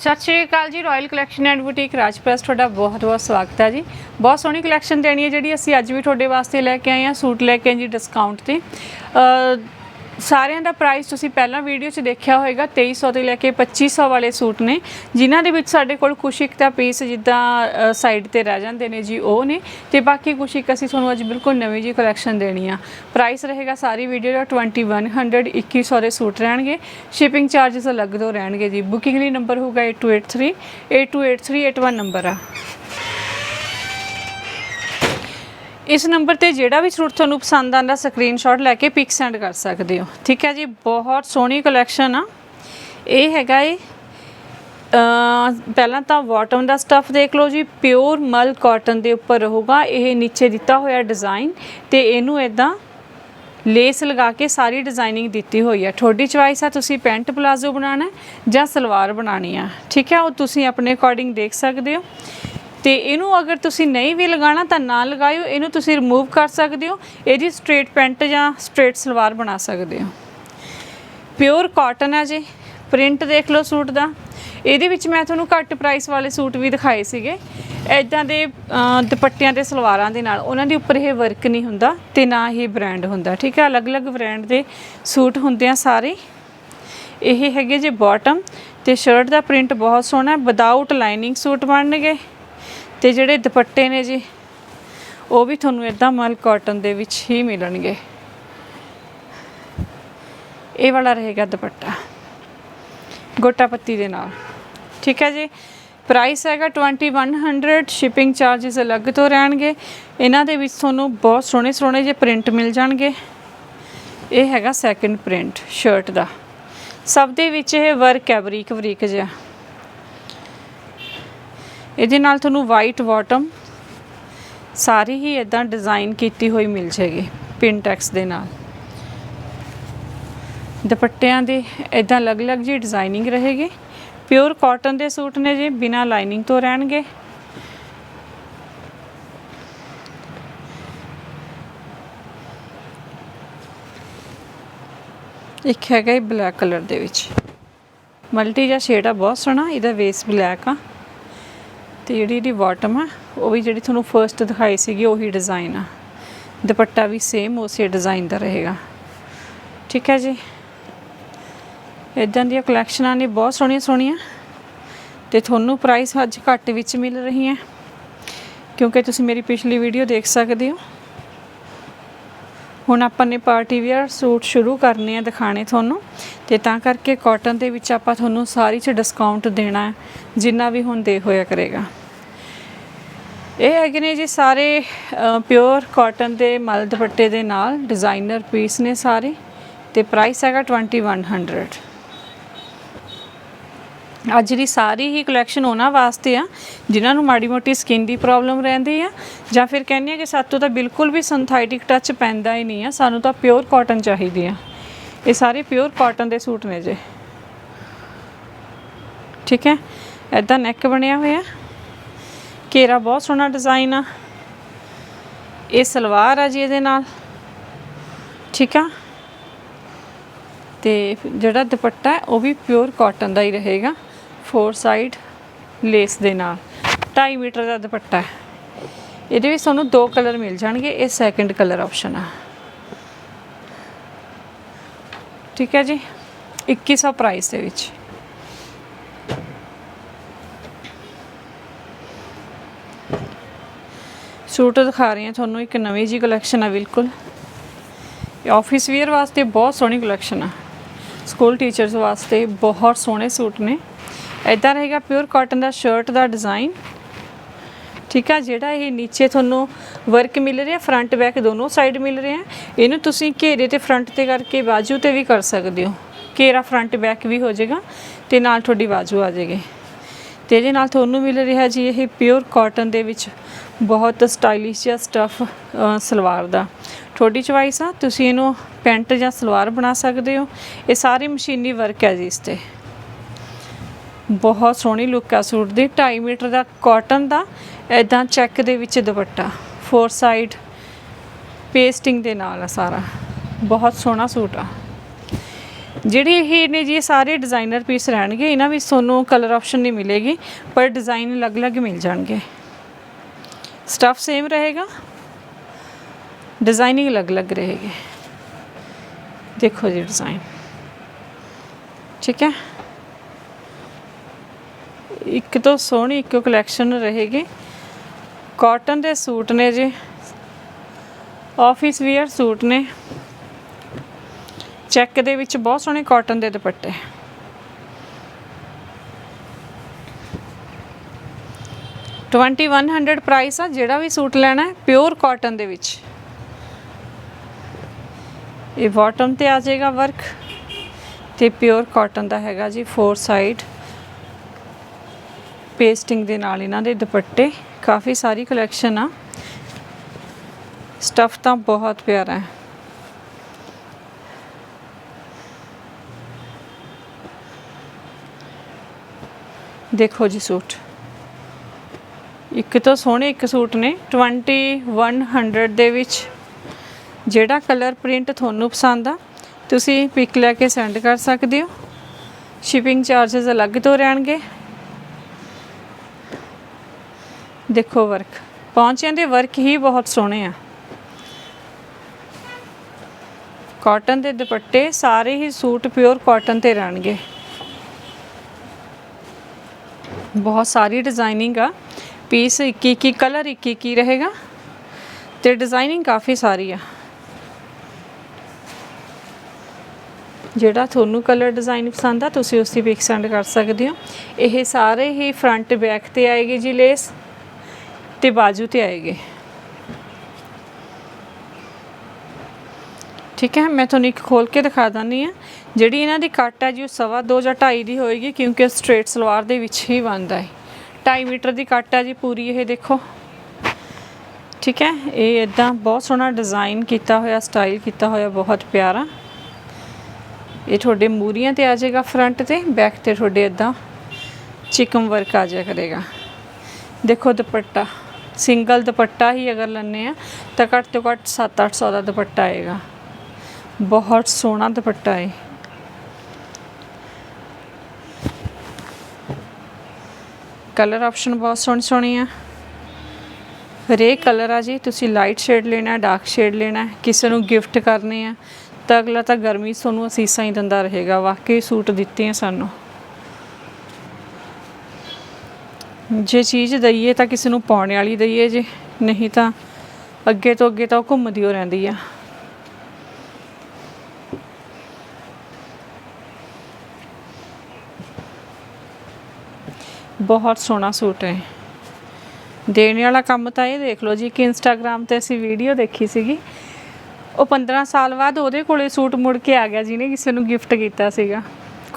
ਸਤਿ ਸ਼੍ਰੀ ਅਕਾਲ ਜੀ ਰਾਇਲ ਕਲੈਕਸ਼ਨ ਐਂਡ ਬੁਟੀਕ ਰਾਜਪ੍ਰੈਸ ਤੁਹਾਡਾ ਬਹੁਤ ਬਹੁਤ ਸਵਾਗਤ ਹੈ ਜੀ। ਬਹੁਤ ਸੋਹਣੀ ਕਲੈਕਸ਼ਨ ਦੇਣੀ ਹੈ ਜਿਹੜੀ ਅਸੀਂ ਅੱਜ ਵੀ ਤੁਹਾਡੇ ਵਾਸਤੇ ਲੈ ਕੇ ਆਏ ਹਾਂ, ਸੂਟ ਲੈ ਕੇ ਆਏ ਜੀ ਡਿਸਕਾਊਂਟ ਤੇ। ਸਾਰਿਆਂ ਦਾ ਪ੍ਰਾਈਸ ਤੁਸੀਂ ਪਹਿਲਾਂ ਵੀਡੀਓ 'ਚ ਦੇਖਿਆ ਹੋਵੇਗਾ 2300 ਤੋਂ ਲੈ ਕੇ 2500 ਵਾਲੇ ਸੂਟ ਨੇ, ਜਿਨ੍ਹਾਂ ਦੇ ਵਿੱਚ ਸਾਡੇ ਕੋਲ ਕੁਛ ਇੱਕ ਤਾਂ ਪੀਸ ਜਿੱਦਾਂ ਸਾਈਡ ਤੇ ਰਹਿ ਜਾਂਦੇ ਨੇ ਜੀ, ਉਹ ਨੇ, ਤੇ ਬਾਕੀ ਕੁਛ ਇੱਕ ਅਸੀਂ ਤੁਹਾਨੂੰ ਅੱਜ ਬਿਲਕੁਲ ਨਵੀਂ ਜੀ ਕਲੈਕਸ਼ਨ ਦੇਣੀ ਆ। ਪ੍ਰਾਈਸ ਰਹੇਗਾ ਸਾਰੀ ਵੀਡੀਓ ਦਾ 2100 2100 ਦੇ ਸੂਟ ਰਹਿਣਗੇ ਸ਼ਿਪਿੰਗ ਚਾਰजेस ਅਲੱਗ ਤੋਂ ਰਹਿਣਗੇ ਜੀ। ਬੁਕਿੰਗ ਲਈ ਨੰਬਰ ਹੋਊਗਾ 8283 828381 ਨੰਬਰ ਆ। ਇਸ ਨੰਬਰ ਤੇ ਜਿਹੜਾ ਵੀ ਸੂਟ ਤੁਹਾਨੂੰ ਪਸੰਦ ਆਂਦਾ ਸਕਰੀਨਸ਼ਾਟ ਲੈ ਕੇ ਪਿਕ ਸੈਂਡ ਕਰ ਸਕਦੇ ਹੋ। ਠੀਕ ਹੈ ਜੀ? ਬਹੁਤ ਸੋਹਣੀ ਕਲੈਕਸ਼ਨ ਆ। ਇਹ ਹੈਗਾ ਏ ਪਹਿਲਾਂ ਤਾਂ ਬਾਟਮ ਦਾ ਸਟਫ ਦੇਖ ਲਓ ਜੀ। ਪਿਓਰ ਮਲ ਕਾਟਨ ਦੇ ਉੱਪਰ ਰਹੂਗਾ। ਇਹ ਨੀਚੇ ਦਿੱਤਾ ਹੋਇਆ ਡਿਜ਼ਾਈਨ ਤੇ ਇਹਨੂੰ ਇਦਾਂ ਲੇਸ ਲਗਾ ਕੇ ਸਾਰੀ ਡਿਜ਼ਾਈਨਿੰਗ ਦਿੱਤੀ ਹੋਈ ਹੈ। ਤੁਹਾਡੀ ਚੁਆਇਸ ਆ, ਤੁਸੀਂ ਪੈਂਟ ਪਲਾਜ਼ੋ ਬਣਾਉਣਾ ਜਾਂ ਸਲਵਾਰ ਬਣਾਉਣੀ ਆ। ਠੀਕ ਹੈ? ਉਹ ਤੁਸੀਂ ਆਪਣੇ ਅਕੋਰਡਿੰਗ ਦੇਖ ਸਕਦੇ ਹੋ। ਤੇ ਇਹਨੂੰ ਅਗਰ ਤੁਸੀਂ ਨਹੀਂ ਵੀ ਲਗਾਉਣਾ ਤਾਂ ਨਾ ਲਗਾਇਓ, ਇਹਨੂੰ ਤੁਸੀਂ ਰਿਮੂਵ ਕਰ ਸਕਦੇ ਹੋ। ਇਹਦੀ ਸਟ੍ਰੇਟ ਪੈਂਟ ਜਾਂ ਸਟ੍ਰੇਟ ਸਲਵਾਰ ਬਣਾ ਸਕਦੇ ਹੋ। ਪਿਓਰ ਕਾਟਨ ਹੈ ਜੀ ਪ੍ਰਿੰਟ ਦੇਖ ਲਓ ਸੂਟ ਦਾ। ਇਹਦੇ ਵਿੱਚ ਮੈਂ ਤੁਹਾਨੂੰ ਘੱਟ ਪ੍ਰਾਈਸ ਵਾਲੇ ਸੂਟ ਵੀ ਦਿਖਾਏ ਸੀਗੇ। ਐਦਾਂ ਦੇ ਦੁਪੱਟਿਆਂ ਤੇ ਸਲਵਾਰਾਂ ਦੇ ਨਾਲ, ਉਹਨਾਂ ਦੇ ਉੱਪਰ ਇਹ ਵਰਕ ਨਹੀਂ ਹੁੰਦਾ ਤੇ ਨਾ ਹੀ ਬ੍ਰਾਂਡ ਹੁੰਦਾ, ਠੀਕ ਹੈ ਅਲੱਗ-ਅਲੱਗ ਬ੍ਰਾਂਡ ਦੇ ਸੂਟ ਹੁੰਦੇ ਆ ਸਾਰੇ। ਇਹ ਹੈਗੇ ਜੇ ਬਾਟਮ ਤੇ ਸ਼ਰਟ ਦਾ ਪ੍ਰਿੰਟ ਬਹੁਤ ਸੋਹਣਾ ਹੈ। ਵਿਦਆਊਟ ਲਾਈਨਿੰਗ ਸੂਟ ਬਣਨਗੇ। ਤੇ ਜਿਹੜੇ ਦੁਪੱਟੇ ਨੇ ਜੀ, ਉਹ ਵੀ ਤੁਹਾਨੂੰ ਇਦਾਂ ਮਲ ਕਾਟਨ ਦੇ ਵਿੱਚ ਹੀ ਮਿਲਣਗੇ। ਇਹ ਵਾਲਾ ਰਹੇਗਾ ਦੁਪੱਟਾ, ਗੋਟਾ ਪੱਤੀ ਦੇ ਨਾਲ। ਠੀਕ ਹੈ ਜੀ ਪ੍ਰਾਈਸ ਹੈਗਾ 2100 ਸ਼ਿਪਿੰਗ ਚਾਰजेस ਅਲੱਗ ਤੋਂ ਰਹਿਣਗੇ। ਇਹਨਾਂ ਦੇ ਵਿੱਚ ਤੁਹਾਨੂੰ ਬਹੁਤ ਸੋਹਣੇ ਸੋਹਣੇ ਜਿਹੇ ਪ੍ਰਿੰਟ ਮਿਲ ਜਾਣਗੇ। ਇਹ ਹੈਗਾ ਸੈਕੰਡ ਪ੍ਰਿੰਟ ਸ਼ਰਟ ਦਾ। ਸਭ ਦੇ ਵਿੱਚ ਇਹ ਵਰਕ ਹੈ ਬਰੀਕ ਬਰੀਕ ਜਿਹਾ। ਇਹਦੇ ਨਾਲ ਤੁਹਾਨੂੰ ਵਾਈਟ ਬਾਟਮ ਸਾਰੀ ਹੀ ਇਦਾਂ ਡਿਜ਼ਾਈਨ ਕੀਤੀ ਹੋਈ ਮਿਲ ਜਾਏਗੀ ਪਿੰਟੈਕਸ ਦੇ ਨਾਲ। ਦੁਪੱਟਿਆਂ ਦੇ ਇਦਾਂ ਅਲੱਗ-ਅਲੱਗ ਜੀ ਡਿਜ਼ਾਈਨਿੰਗ ਰਹੇਗੀ। ਪਿਓਰ ਕਾਟਨ ਦੇ ਸੂਟ ਨੇ ਜੀ, ਬਿਨਾ ਲਾਈਨਿੰਗ ਤੋਂ ਰਹਿਣਗੇ। ਇੱਕ ਹੈਗਾ ਇਹ ਬਲੈਕ ਕਲਰ ਦੇ ਵਿੱਚ। ਮਲਟੀ ਜਿਹਾ ਸ਼ੇਡ ਆ, ਬਹੁਤ ਸੋਹਣਾ, ਇਹਦਾ ਵੇਸ ਬਲੈਕ ਆ। ਤੇ ਜਿਹੜੀ ਇਹਦੀ ਬਾਟਮ ਆ, ਉਹ ਵੀ ਜਿਹੜੀ ਤੁਹਾਨੂੰ ਫਰਸਟ ਦਿਖਾਈ ਸੀਗੀ, ਉਹੀ ਡਿਜ਼ਾਈਨ ਆ। ਦੁਪੱਟਾ ਵੀ ਸੇਮ ਉਸੇ ਡਿਜ਼ਾਈਨ ਦਾ ਰਹੇਗਾ। ਠੀਕ ਹੈ ਜੀ? ਇਦਾਂ ਦੀਆਂ ਕਲੈਕਸ਼ਨਾਂ ਨੇ ਬਹੁਤ ਸੋਹਣੀਆਂ ਸੋਹਣੀਆਂ। ਤੇ ਤੁਹਾਨੂੰ ਪ੍ਰਾਈਸ ਅੱਜ ਘੱਟ ਵਿੱਚ ਮਿਲ ਰਹੀ ਹੈ, ਕਿਉਂਕਿ ਤੁਸੀਂ ਮੇਰੀ ਪਿਛਲੀ ਵੀਡੀਓ ਦੇਖ ਸਕਦੇ ਹੋ। ਹੁਣ ਆਪਾਂ ਨੇ ਪਾਰਟੀ ਵੇਅਰ ਸੂਟ ਸ਼ੁਰੂ ਕਰਨੇ ਆ ਦਿਖਾਣੇ ਤੁਹਾਨੂੰ। ਤੇ ਤਾਂ ਕਰਕੇ ਕਾਟਨ ਦੇ ਵਿੱਚ ਆਪਾਂ ਤੁਹਾਨੂੰ ਸਾਰੀ ਚ ਡਿਸਕਾਊਂਟ ਦੇਣਾ, ਜਿੰਨਾ ਵੀ ਹੁਣ ਦੇ ਹੋਇਆ ਕਰੇਗਾ। ਇਹ ਹੈਗੇ ਨੇ ਜੀ ਸਾਰੇ ਪਿਓਰ ਕਾਟਨ ਦੇ ਮਲ ਦੁਪੱਟੇ ਦੇ ਨਾਲ ਡਿਜ਼ਾਈਨਰ ਪੀਸ ਨੇ ਸਾਰੇ ਤੇ ਪ੍ਰਾਈਸ ਹੈਗਾ 2100 ਅੱਜ ਦੀ ਸਾਰੀ ਹੀ ਕਲੈਕਸ਼ਨ ਉਹਨਾਂ ਵਾਸਤੇ ਆ, ਜਿਨ੍ਹਾਂ ਨੂੰ ਮਾੜੀ ਮੋਟੀ ਸਕਿਨ ਦੀ ਪ੍ਰੋਬਲਮ ਰਹਿੰਦੀ ਆ, ਜਾਂ ਫਿਰ ਕਹਿੰਦੇ ਆ ਕਿ ਸਾਤੋਂ ਤਾਂ ਬਿਲਕੁਲ ਵੀ ਸਿੰਥੈਟਿਕ ਟੱਚ ਪੈਂਦਾ ਹੀ ਨਹੀਂ ਆ, ਸਾਨੂੰ ਤਾਂ ਪਿਓਰ ਕਾਟਨ ਚਾਹੀਦੀ ਆ। ਇਹ ਸਾਰੇ ਪਿਓਰ ਕਾਟਨ ਦੇ ਸੂਟ ਨੇ ਜੇ। ਠੀਕ ਹੈ? ਐਦਾਂ ਨੈਕ ਬਣਿਆ ਹੋਇਆ। ਘੇਰਾ ਬਹੁਤ ਸੋਹਣਾ ਡਿਜ਼ਾਈਨ ਆ। ਇਹ ਸਲਵਾਰ ਆ ਜੀ ਇਹਦੇ ਨਾਲ। ਠੀਕ ਆ? ਤੇ ਜਿਹੜਾ ਦੁਪੱਟਾ ਹੈ, ਉਹ ਵੀ ਪਿਓਰ ਕਾਟਨ ਦਾ ਹੀ ਰਹੇਗਾ। ਫੋਰ ਸਾਈਡ ਲੇਸ ਦੇ ਨਾਲ। 2.5 ਮੀਟਰ ਦਾ ਦੁਪੱਟਾ ਹੈ। ਇਹਦੇ ਵਿੱਚ ਤੁਹਾਨੂੰ ਦੋ ਕਲਰ ਮਿਲ ਜਾਣਗੇ। ਇਹ ਸੈਕੰਡ ਕਲਰ ਆਪਸ਼ਨ ਆ। ਠੀਕ ਹੈ ਜੀ? 2100 ਪ੍ਰਾਈਸ ਦੇ ਵਿੱਚ। ਸੂਟ ਦਿਖਾ ਰਹੀ ਹਾਂ ਤੁਹਾਨੂੰ, ਇੱਕ ਨਵੀਂ ਜੀ ਕਲੈਕਸ਼ਨ ਆ ਬਿਲਕੁਲ। ਇਹ ਆਫਿਸ ਵੇਅਰ ਵਾਸਤੇ ਬਹੁਤ ਸੋਹਣੀ ਕਲੈਕਸ਼ਨ ਆ। ਸਕੂਲ ਟੀਚਰਸ ਵਾਸਤੇ ਬਹੁਤ ਸੋਹਣੇ ਸੂਟ ਨੇ। ਇਦਾਂ ਰਹੇਗਾ ਪਿਓਰ ਕਾਟਨ ਦਾ ਸ਼ਰਟ ਦਾ ਡਿਜ਼ਾਈਨ ਠੀਕ ਆ, ਜਿਹੜਾ ਇਹ ਨੀਚੇ ਤੁਹਾਨੂੰ ਵਰਕ ਮਿਲ ਰਿਹਾ ਫਰੰਟ ਬੈਕ ਦੋਨੋਂ ਸਾਈਡ ਮਿਲ ਰਿਹਾ। ਇਹਨੂੰ ਤੁਸੀਂ ਘੇਰੇ ਤੇ ਫਰੰਟ ਤੇ ਕਰਕੇ ਬਾਜੂ ਤੇ ਵੀ ਕਰ ਸਕਦੇ ਹੋ। ਘੇਰਾ ਫਰੰਟ ਬੈਕ ਵੀ ਹੋ ਜਾਏਗਾ ਤੇ ਨਾਲ ਤੁਹਾਡੀ ਬਾਜੂ ਆ ਜਾਏਗੀ। ਤੇ ਇਹਦੇ ਨਾਲ ਤੁਹਾਨੂੰ ਮਿਲ ਰਿਹਾ ਜੀ ਇਹ ਪਿਓਰ ਕਾਟਨ ਦੇ ਵਿੱਚ। ਬਹੁਤ ਸਟਾਈਲਿਸ਼ ਜਿਹਾ ਸਟਫ ਸਲਵਾਰ ਦਾ। ਤੁਹਾਡੀ ਚੁਆਇਸ ਆ, ਤੁਸੀਂ ਇਹਨੂੰ ਪੈਂਟ ਜਾਂ ਸਲਵਾਰ ਬਣਾ ਸਕਦੇ ਹੋ। ਇਹ ਸਾਰੀ ਮਸ਼ੀਨੀ ਵਰਕ ਹੈ ਜੀ ਇਸ ਤੇ। ਬਹੁਤ ਸੋਹਣੀ ਲੁੱਕ ਆ ਸੂਟ ਦੀ। 2.5 ਮੀਟਰ ਦਾ ਕਾਟਨ ਦਾ ਇਦਾਂ ਚੈੱਕ ਦੇ ਵਿੱਚ ਦੁਪੱਟਾ। ਫੋਰ ਸਾਈਡ ਪੇਸਟਿੰਗ ਦੇ ਨਾਲ ਆ ਸਾਰਾ। ਬਹੁਤ ਸੋਹਣਾ ਸੂਟ ਆ। ਜਿਹੜੇ ਇਹ ਨੇ ਜੀ ਸਾਰੇ ਡਿਜ਼ਾਈਨਰ ਪੀਸ ਰਹਿਣਗੇ। ਇਹਨਾਂ ਵਿੱਚ ਤੁਹਾਨੂੰ ਕਲਰ ਆਪਸ਼ਨ ਨਹੀਂ ਮਿਲੇਗੀ, ਪਰ ਡਿਜ਼ਾਈਨ ਅਲੱਗ-ਅਲੱਗ ਮਿਲ ਜਾਣਗੇ। ਸਟਫ ਸੇਮ ਰਹੇਗਾ ਡਿਜ਼ਾਈਨਿੰਗ ਅਲੱਗ-ਅਲੱਗ ਰਹੇਗੀ ਦੇਖੋ ਜੀ ਡਿਜ਼ਾਈਨ ਠੀਕ ਹੈ ਇੱਕ ਤੋਂ ਸੋਹਣੀ ਇੱਕੋ ਕਲੈਕਸ਼ਨ ਰਹੇਗੀ ਕਾਟਨ ਦੇ ਸੂਟ ਨੇ ਜੀ ਆਫਿਸ ਵੇਅਰ ਸੂਟ ਨੇ ਚੈੱਕ ਦੇ ਵਿੱਚ ਬਹੁਤ ਸੋਹਣੇ ਕਾਟਨ ਦੇ ਦੁਪੱਟੇ ਟਵੰਟੀ ਵਨ ਹੰਡਰਡ ਪ੍ਰਾਈਸ ਆ, ਜਿਹੜਾ ਵੀ ਸੂਟ ਲੈਣਾ ਹੈ ਪਿਓਰ ਕਾਟਨ ਦੇ ਵਿੱਚ। ਇਹ ਬਾਟਮ ਤੇ ਆ ਜਾਏਗਾ ਵਰਕ ਤੇ ਪਿਓਰ ਕਾਟਨ ਦਾ ਹੈਗਾ ਜੀ ਫੋਰ ਸਾਈਡ ਪੇਸਟਿੰਗ ਦੇ ਨਾਲ ਇਹਨਾਂ ਦੇ ਦੁਪੱਟੇ, ਕਾਫੀ ਸਾਰੀ ਕਲੈਕਸ਼ਨ ਆ। ਸਟਫ ਤਾਂ ਬਹੁਤ ਪਿਆਰਾ ਹੈ। ਦੇਖੋ ਜੀ ਸੂਟ। ਇੱਕ ਤੋਂ ਸੋਹਣੇ ਇੱਕ ਸੂਟ ਨੇ 2100 ਦੇ ਵਿੱਚ। ਜਿਹੜਾ ਕਲਰ ਪ੍ਰਿੰਟ ਤੁਹਾਨੂੰ ਪਸੰਦ ਆ, ਤੁਸੀਂ ਪਿਕ ਲੈ ਕੇ ਸੈਂਡ ਕਰ ਸਕਦੇ ਹੋ। ਸ਼ਿਪਿੰਗ ਚਾਰजेस ਅਲੱਗ ਤੋਂ ਰਹਿਣਗੇ। ਦੇਖੋ ਵਰਕ ਪਹੁੰਚਿਆਂ ਦੇ ਵਰਕ ਹੀ ਬਹੁਤ ਸੋਹਣੇ ਆ। ਕਾਟਨ ਦੇ ਦੁਪੱਟੇ ਸਾਰੇ ਹੀ ਸੂਟ ਪਿਓਰ ਕਾਟਨ ਤੇ ਰਹਿਣਗੇ। ਬਹੁਤ ਸਾਰੀ ਡਿਜ਼ਾਈਨਿੰਗ ਆ। ਪੀਸ ਇੱਕ ਇੱਕ ਕਲਰ ਇੱਕ ਇੱਕ ਰਹੇਗਾ? ਤੇ ਡਿਜ਼ਾਈਨਿੰਗ ਕਾਫੀ ਸਾਰੀ ਆ। ਜਿਹੜਾ ਤੁਹਾਨੂੰ ਕਲਰ ਡਿਜ਼ਾਈਨ ਪਸੰਦ ਆ, ਤੁਸੀਂ ਉਸ ਦੀ ਪਿਕ ਸੈਂਡ ਕਰ ਸਕਦੇ ਹੋ। ਇਹ ਸਾਰੇ ਹੀ ਫਰੰਟ ਬੈਕ ਤੇ ਆਏਗੀ ਜੀ ਲੇਸ ਤੇ ਬਾਜੂ ਤੇ ਆਏਗੀ। ਠੀਕ ਹੈ, ਮੈਂ ਤੁਹਾਨੂੰ ਇੱਕ ਖੋਲ ਕੇ ਦਿਖਾ ਦਿੰਦੀ ਆ ਜਿਹੜੀ ਇਹਨਾਂ ਦੀ ਕੱਟ ਹੈ ਜੀ, ਉਹ ਸਵਾ ਦੋ ਜਾਂ 2.5 ਦੀ ਹੋਏਗੀ, ਕਿਉਂਕਿ ਸਟ੍ਰੇਟ ਸਲਵਾਰ ਦੇ ਵਿੱਚ ਹੀ ਬਣਦਾ ਹੈ। 2.5 ਮੀਟਰ ਦੀ ਕੱਟ ਹੈ ਜੀ ਪੂਰੀ, ਇਹ ਦੇਖੋ। ਠੀਕ ਹੈ, ਇਹ ਇਦਾਂ ਬਹੁਤ ਸੋਹਣਾ ਡਿਜ਼ਾਈਨ ਕੀਤਾ ਹੋਇਆ ਸਟਾਈਲ ਕੀਤਾ ਹੋਇਆ, ਬਹੁਤ ਪਿਆਰਾ। ਇਹ ਤੁਹਾਡੇ ਮੂਰੀਆਂ ਤੇ ਆ ਜਾਏਗਾ ਫਰੰਟ ਤੇ ਬੈਕ ਤੇ ਤੁਹਾਡੇ ਇਦਾਂ ਚਿਕਮ ਵਰਕ ਆ ਜਾਇਆ ਕਰੇਗਾ। ਦੇਖੋ ਦੁਪੱਟਾ ਸਿੰਗਲ ਦੁਪੱਟਾ ਹੀ ਅਗਰ ਲੈਣੇ ਆ, ਤਾਂ ਘੱਟ ਤੋਂ ਘੱਟ 7-800 ਦਾ ਦੁਪੱਟਾ ਆਏਗਾ। ਬਹੁਤ ਸੋਹਣਾ ਦੁਪੱਟਾ ਹੈ ਕਲਰ ਆਪਸ਼ਨ ਬਹੁਤ ਸੋਹਣੇ ਸੋਹਣੇ ਆ। ਹਰੇਕ ਕਲਰ ਆ ਜੀ, ਤੁਸੀਂ ਲਾਈਟ ਸ਼ੇਡ ਲੈਣਾ ਡਾਰਕ ਸ਼ੇਡ ਲੈਣਾ, ਕਿਸੇ ਨੂੰ ਗਿਫਟ ਕਰਨੇ ਆ, ਤਾਂ ਅਗਲਾ ਤਾਂ ਗਰਮੀ 'ਚ ਤੁਹਾਨੂੰ ਅਸੀਸਾਂ ਹੀ ਦਿੰਦਾ ਰਹੇਗਾ, ਵਾਕਈ ਸੂਟ ਦਿੱਤੇ ਆ ਸਾਨੂੰ। ਜੇ ਚੀਜ਼ ਦਈਏ ਤਾਂ ਕਿਸੇ ਨੂੰ ਪਾਉਣੇ ਵਾਲੀ ਦਈਏ ਜੇ, ਨਹੀਂ ਤਾਂ ਅੱਗੇ ਤੋਂ ਅੱਗੇ ਤਾਂ ਉਹ ਘੁੰਮਦੀ ਹੋ ਰਹਿੰਦੀ ਆ। ਬਹੁਤ ਸੋਹਣਾ ਸੂਟ ਹੈ। ਦੇਣੇ ਵਾਲਾ ਕੰਮ ਤਾਂ ਇਹ ਦੇਖ ਲਓ ਜੀ ਕਿ ਇੰਸਟਾਗ੍ਰam ਤੇ ਅਸੀਂ ਵੀਡੀਓ ਦੇਖੀ ਸੀਗੀ। ਉਹ 15 ਸਾਲ ਬਾਅਦ ਉਹਦੇ ਕੋਲੇ ਸੂਟ ਮੁੜ ਕੇ ਆ ਗਿਆ ਜਿਹਨੇ ਕਿਸੇ ਨੂੰ ਗਿਫਟ ਕੀਤਾ ਸੀਗਾ।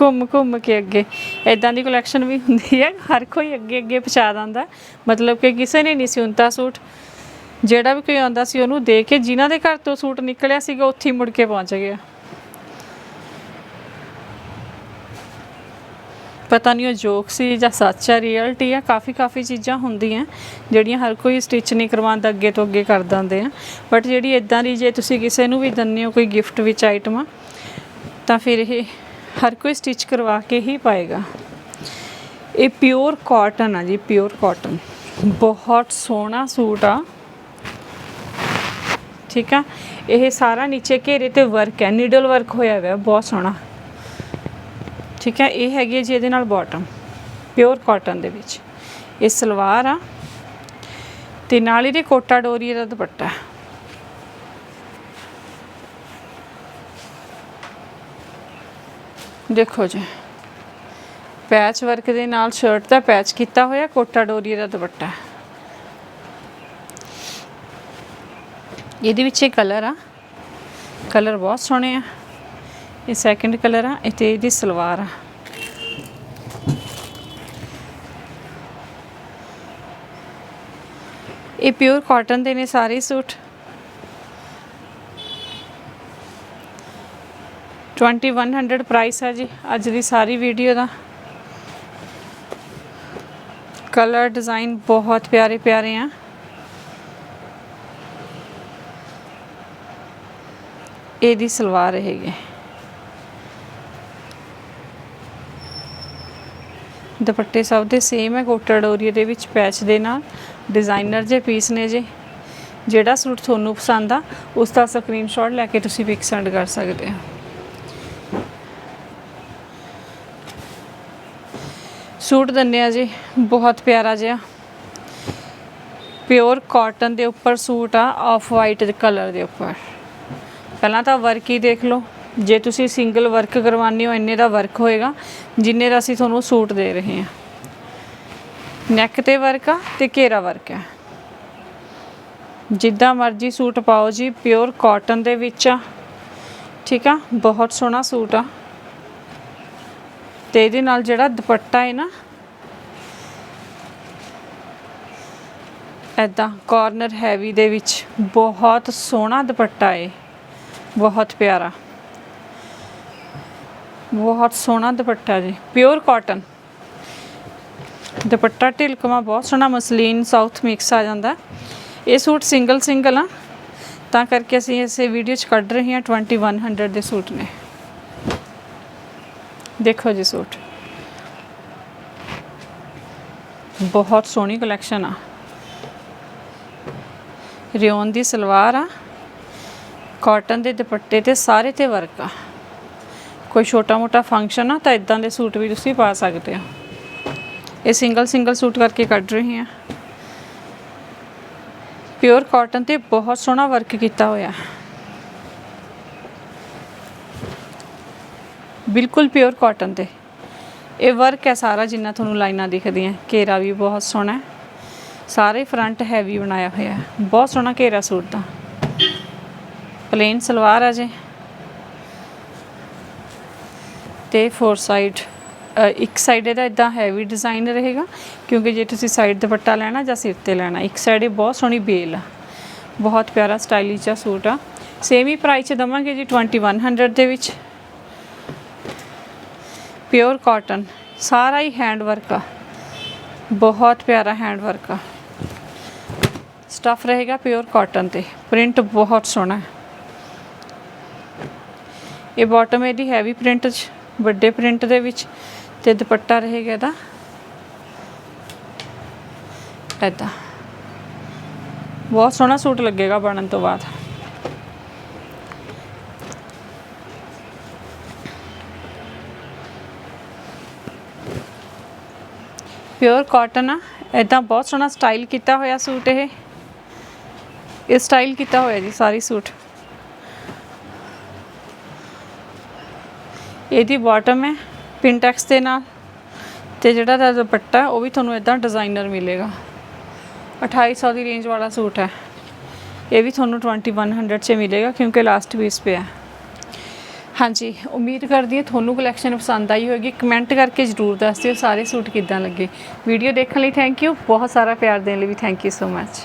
ਘੁੰਮ ਘੁੰਮ ਕੇ ਅੱਗੇ। ਇਦਾਂ ਦੀ ਕਲੈਕਸ਼ਨ ਵੀ ਹੁੰਦੀ ਹੈ, ਹਰ ਕੋਈ ਅੱਗੇ ਅੱਗੇ ਪਹੁੰਚਾ ਦਿੰਦਾ। ਮਤਲਬ ਕਿ ਕਿਸੇ ਨੇ ਨਹੀਂ ਸਿਉਂਤਾ ਸੂਟ। ਜਿਹੜਾ ਵੀ ਕੋਈ ਆਉਂਦਾ ਸੀ ਉਹਨੂੰ ਦੇ ਕੇ ਜਿਨ੍ਹਾਂ ਦੇ ਘਰ ਤੋਂ ਸੂਟ ਨਿਕਲਿਆ ਸੀਗਾ, ਉੱਥੇ ਹੀ ਮੁੜ ਕੇ ਪਹੁੰਚ ਗਿਆ। ਪਤਾ ਨਹੀਂ ਉਹ ਜੋਕ ਸੀ ਜਾਂ ਸੱਚ ਹੈ ਰਿਐਲਿਟੀ ਆ, ਕਾਫੀ ਕਾਫੀ ਚੀਜ਼ਾਂ ਹੁੰਦੀਆਂ, ਜਿਹੜੀਆਂ ਹਰ ਕੋਈ ਸਟਿਚ ਨਹੀਂ ਕਰਵਾਉਂਦਾ, ਅੱਗੇ ਤੋਂ ਅੱਗੇ ਕਰ ਦਿੰਦੇ ਆ। ਬਟ ਜਿਹੜੀ ਇਦਾਂ ਦੀ ਜੇ ਤੁਸੀਂ ਕਿਸੇ ਨੂੰ ਵੀ ਦਿੰਦੇ ਹੋ ਕੋਈ ਗਿਫਟ ਵਿੱਚ ਆਈਟਮਾਂ ਤਾਂ ਫਿਰ ਇਹ ਹਰ ਕੋਈ ਸਟਿਚ ਕਰਵਾ ਕੇ ਹੀ ਪਾਏਗਾ। ਇਹ ਪਿਓਰ ਕਾਟਨ ਆ ਜੀ ਪਿਓਰ ਕਾਟਨ ਬਹੁਤ ਸੋਹਣਾ ਸੂਟ ਆ। ਠੀਕ ਆ? ਇਹ ਸਾਰਾ ਨੀਚੇ ਘੇਰੇ ਤੇ ਵਰਕ ਹੈ ਨੀਡਲ ਵਰਕ ਹੋਇਆ ਹੋਇਆ, ਬਹੁਤ ਸੋਹਣਾ। ਠੀਕ ਹੈ, ਇਹ ਹੈਗੀ ਹੈ ਜੀ ਇਹਦੇ ਨਾਲ ਬਾਟਮ ਪਿਓਰ ਕਾਟਨ ਦੇ ਵਿੱਚ। ਇਹ ਸਲਵਾਰ ਆ ਤੇ ਨਾਲ ਇਹਦੇ ਕੋਟਾ ਡੋਰੀ ਦਾ ਦੁਪੱਟਾ ਦੇਖੋ ਜੀ ਪੈਚ ਵਰਕ ਦੇ ਨਾਲ ਸ਼ਰਟ ਦਾ ਪੈਚ ਕੀਤਾ ਹੋਇਆ ਕੋਟਾ ਡੋਰੀ ਦਾ ਦੁਪੱਟਾ ਇਹਦੇ ਵਿੱਚ ਇਹ ਕਲਰ ਆ। ਕਲਰ ਬਹੁਤ ਸੋਹਣੇ ਆ। ਇਹ ਸੈਕੰਡ ਕਲਰ ਆ, ਇਹ ਤੇ ਇਹਦੀ ਸਲਵਾਰ ਆ। ਇਹ ਪਿਓਰ ਕਾਟਨ ਦੇ ਨੇ ਸਾਰੇ ਸੂਟ। 2100 ਪ੍ਰਾਈਸ ਆ ਜੀ, ਅੱਜ ਦੀ ਸਾਰੀ ਵੀਡੀਓ ਦਾ। ਕਲਰ ਡਿਜ਼ਾਈਨ ਬਹੁਤ ਪਿਆਰੇ ਪਿਆਰੇ ਆ। ਇਹਦੀ ਸਲਵਾਰ ਹੈਗੀ। ਦੁਪੱਟੇ ਸਭ ਦੇ ਸੇਮ ਹੈ ਕੋਟਾ ਡੋਰੀਏ ਦੇ ਵਿੱਚ ਪੈਚ ਦੇ ਨਾਲ। ਡਿਜ਼ਾਈਨਰ ਜੇ ਪੀਸ ਨੇ ਜੇ, ਜਿਹੜਾ ਸੂਟ ਤੁਹਾਨੂੰ ਪਸੰਦ ਆ ਉਸ ਦਾ ਸਕਰੀਨਸ਼ਾਟ ਲੈ ਕੇ ਤੁਸੀਂ ਪਿਕ ਸੈਂਡ ਕਰ ਸਕਦੇ ਹੋ। ਸੂਟ ਦਿੰਦੇ ਜੀ, ਬਹੁਤ ਪਿਆਰਾ ਜਿਹਾ। ਪਿਓਰ ਕਾਟਨ ਦੇ ਉੱਪਰ ਸੂਟ ਆ ਆਫ ਵਾਈਟ ਕਲਰ ਦੇ ਉੱਪਰ। ਪਹਿਲਾਂ ਤਾਂ ਵਰਕ ਹੀ ਦੇਖ ਲਓ। ਜੇ ਤੁਸੀਂ ਸਿੰਗਲ ਵਰਕ ਕਰਵਾਉਂਦੇ ਹੋ, ਇੰਨੇ ਦਾ ਵਰਕ ਹੋਏਗਾ, ਜਿੰਨੇ ਦਾ ਅਸੀਂ ਤੁਹਾਨੂੰ ਸੂਟ ਦੇ ਰਹੇ ਹਾਂ। ਨੈਕ ਤੇ ਵਰਕ ਆ ਤੇ ਘੇਰਾ ਵਰਕ ਆ। ਜਿੱਦਾਂ ਮਰਜ਼ੀ ਸੂਟ ਪਾਓ ਜੀ ਪਿਓਰ ਕਾਟਨ ਦੇ ਵਿੱਚ ਆ। ਠੀਕ ਆ? ਬਹੁਤ ਸੋਹਣਾ ਸੂਟ ਆ। ਤੇ ਇਹਦੇ ਨਾਲ ਜਿਹੜਾ ਦੁਪੱਟਾ ਹੈ ਨਾ ਐਦਾਂ ਕਾਰਨਰ ਹੈਵੀ ਦੇ ਵਿੱਚ ਬਹੁਤ ਸੋਹਣਾ ਦੁਪੱਟਾ ਏ। ਬਹੁਤ ਪਿਆਰਾ। ਬਹੁਤ ਸੋਹਣਾ ਦੁਪੱਟਾ ਜੀ ਪਿਓਰ ਕਾਟਨ ਦੁਪੱਟਾ ਢਿਲਕਵਾ, ਬਹੁਤ ਸੋਹਣਾ ਮਸਲੀਨ ਸਾਊਥ ਮਿਕਸ ਆ ਜਾਂਦਾ। ਇਹ ਸੂਟ ਸਿੰਗਲ ਸਿੰਗਲ ਆ, ਤਾਂ ਕਰਕੇ ਅਸੀਂ ਇਸੇ ਵੀਡੀਓ 'ਚ ਕੱਢ ਰਹੇ ਹਾਂ 2100 ਦੇ ਸੂਟ ਨੇ। ਦੇਖੋ ਜੀ ਸੂਟ। ਬਹੁਤ ਸੋਹਣੀ ਕਲੈਕਸ਼ਨ ਆ। ਰਿਓਨ ਦੀ ਸਲਵਾਰ ਆ ਕਾਟਨ ਦੇ ਦੁਪੱਟੇ ਤੇ ਸਾਰੇ ਤੇ ਵਰਕ ਆ। ਕੋਈ ਛੋਟਾ ਮੋਟਾ ਫੰਕਸ਼ਨ ਆ, ਤਾਂ ਇਦਾਂ ਦੇ ਸੂਟ ਵੀ ਤੁਸੀਂ ਪਾ ਸਕਦੇ ਹੋ ਇਹ ਸਿੰਗਲ ਸਿੰਗਲ ਸੂਟ ਕਰਕੇ ਕੱਢ ਰਹੀ ਹਾਂ ਪਿਓਰ ਕਾਟਨ ਤੇ ਬਹੁਤ ਸੋਹਣਾ ਵਰਕ ਕੀਤਾ ਹੋਇਆ। ਬਿਲਕੁਲ ਪਿਓਰ ਕਾਟਨ ਤੇ। ਇਹ ਵਰਕ ਹੈ ਸਾਰਾ ਜਿੰਨਾ ਤੁਹਾਨੂੰ ਲਾਈਨਾਂ ਦਿਖਦੀਆਂ। ਘੇਰਾ ਵੀ ਬਹੁਤ ਸੋਹਣਾ। ਹੈ ਸਾਰੇ ਫਰੰਟ ਹੈਵੀ ਬਣਾਇਆ ਹੋਇਆ। ਹੈ ਬਹੁਤ ਸੋਹਣਾ ਘੇਰਾ ਸੂਟ ਦਾ ਪਲੇਨ ਸਲਵਾਰ ਆ ਜੇ। ਤੇ ਫੋਰ ਸਾਈਡ ਇੱਕ ਸਾਈਡ ਇਹਦਾ ਇਦਾਂ ਹੈਵੀ ਡਿਜ਼ਾਈਨ ਰਹੇਗਾ, ਕਿਉਂਕਿ ਜੇ ਤੁਸੀਂ ਸਾਈਡ ਦੁਪੱਟਾ ਲੈਣਾ ਜਾਂ ਸਿਰ ਤੇ ਲੈਣਾ, ਇੱਕ ਸਾਈਡ ਇਹ ਬਹੁਤ ਸੋਹਣੀ ਬੇਲ ਆ। ਬਹੁਤ ਪਿਆਰਾ ਸਟਾਈਲਿਸ਼ ਆ ਸੂਟ ਆ। ਸੇਮ ਹੀ ਪ੍ਰਾਈਸ 'ਚ ਦਵਾਂਗੇ ਜੀ 2100 ਦੇ ਵਿੱਚ। ਪਿਓਰ ਕਾਟਨ ਸਾਰਾ ਹੀ ਹੈਂਡ ਵਰਕ ਆ। ਬਹੁਤ ਪਿਆਰਾ ਹੈਂਡ ਵਰਕ ਆ। ਸਟਫ ਰਹੇਗਾ ਪਿਓਰ ਕਾਟਨ ਤੇ। ਪ੍ਰਿੰਟ ਬਹੁਤ ਸੋਹਣਾ ਹੈ। ਇਹ ਬਾਟਮ ਇਹਦੀ ਹੈਵੀ ਪ੍ਰਿੰਟ 'ਚ ਵੱਡੇ ਪ੍ਰਿੰਟ ਦੇ ਵਿੱਚ ਤੇ ਦੁਪੱਟਾ ਰਹੇਗਾ ਇਹਦਾ। ਐਦਾਂ ਬਹੁਤ ਸੋਹਣਾ ਸੂਟ ਲੱਗੇਗਾ ਬਣਨ ਤੋਂ ਬਾਅਦ। ਪਿਓਰ ਕਾਟਨ ਆ। ਇਦਾਂ ਬਹੁਤ ਸੋਹਣਾ ਸਟਾਈਲ ਕੀਤਾ ਹੋਇਆ ਸੂਟ ਇਹ। ਇਹ ਸਟਾਈਲ ਕੀਤਾ ਹੋਇਆ ਜੀ ਸਾਰੀ ਸੂਟ। ਇਹਦੀ ਬਾਟਮ ਹੈ ਪਿੰਟੈਕਸ ਦੇ ਨਾਲ। ਤੇ ਜਿਹੜਾ ਦਾ ਦੁਪੱਟਾ, ਉਹ ਵੀ ਤੁਹਾਨੂੰ ਇਦਾਂ ਡਿਜ਼ਾਈਨਰ ਮਿਲੇਗਾ। 2800 ਦੀ ਰੇਂਜ ਵਾਲਾ ਸੂਟ ਹੈ। ਇਹ ਵੀ ਤੁਹਾਨੂੰ 2100 ਚ ਮਿਲੇਗਾ, ਕਿਉਂਕਿ ਲਾਸਟ ਪੀਸ ਪਿਆ ਹਾਂਜੀ, ਉਮੀਦ ਕਰਦੀ ਹਾਂ ਤੁਹਾਨੂੰ ਕਲੈਕਸ਼ਨ ਪਸੰਦ ਆਈ ਹੋਵੇਗੀ ਕਮੈਂਟ ਕਰਕੇ ਜਰੂਰ ਦੱਸ ਦਿਓ ਸਾਰੇ ਸੂਟ ਕਿੱਦਾਂ ਲੱਗੇ। ਵੀਡੀਓ ਦੇਖਣ ਲਈ ਥੈਂਕ ਯੂ ਬਹੁਤ ਸਾਰਾ ਪਿਆਰ ਦੇਣ ਲਈ ਵੀ ਥੈਂਕ ਯੂ ਸੋ ਮੱਚ